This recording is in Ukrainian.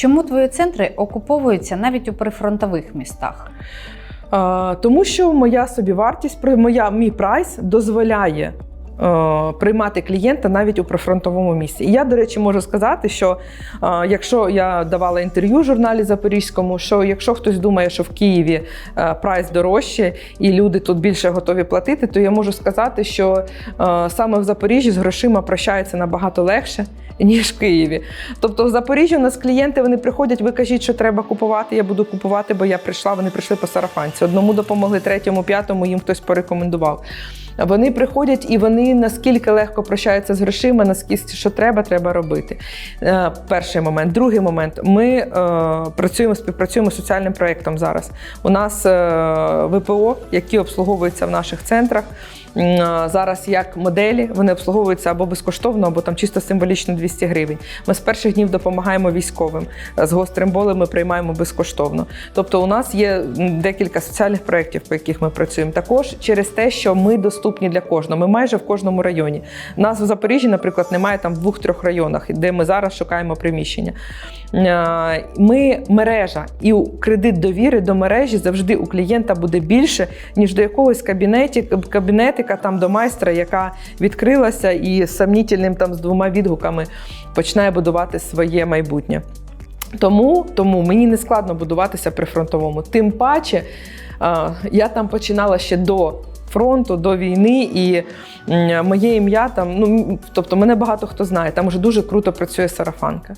Чому твої центри окуповуються навіть у прифронтових містах? Тому що моя собівартість, моя, мій прайс дозволяє приймати клієнта навіть у прифронтовому місці. І я, до речі, можу сказати, що е, якщо я давала інтерв'ю в журналі Запорізькому, що якщо хтось думає, що в Києві е, прайс дорожче і люди тут більше готові платити, то я можу сказати, що е, саме в Запоріжжі з грошима прощається набагато легше. Ніж в Києві. Тобто в Запоріжжі у нас клієнти вони приходять, ви кажіть, що треба купувати. Я буду купувати, бо я прийшла. Вони прийшли по сарафанці. Одному допомогли, третьому, п'ятому їм хтось порекомендував. Вони приходять і вони наскільки легко прощаються з грошима, наскільки що треба, треба робити. Е, Перший момент. Другий момент. Ми е, працюємо, співпрацюємо з соціальним проєктом зараз. У нас е, ВПО, які обслуговуються в наших центрах. Зараз як моделі вони обслуговуються або безкоштовно, або там чисто символічно 200 гривень. Ми з перших днів допомагаємо військовим. З гострим болем ми приймаємо безкоштовно. Тобто, у нас є декілька соціальних проєктів, по яких ми працюємо. Також через те, що ми доступні для кожного. Ми майже в кожному районі. Нас в Запоріжжі, наприклад, немає там в двох-трьох районах, де ми зараз шукаємо приміщення. Е, Ми мережа, і кредит довіри до мережі завжди у клієнта буде більше, ніж до якогось кабінеті, кабінетика там до майстра, яка відкрилася і сомнітельним там з двома відгуками починає будувати своє майбутнє. Тому, тому мені не складно будуватися при фронтовому. Тим паче, е, я там починала ще до фронту, до війни, і моє ім'я там, ну тобто мене багато хто знає. Там вже дуже круто працює сарафанка.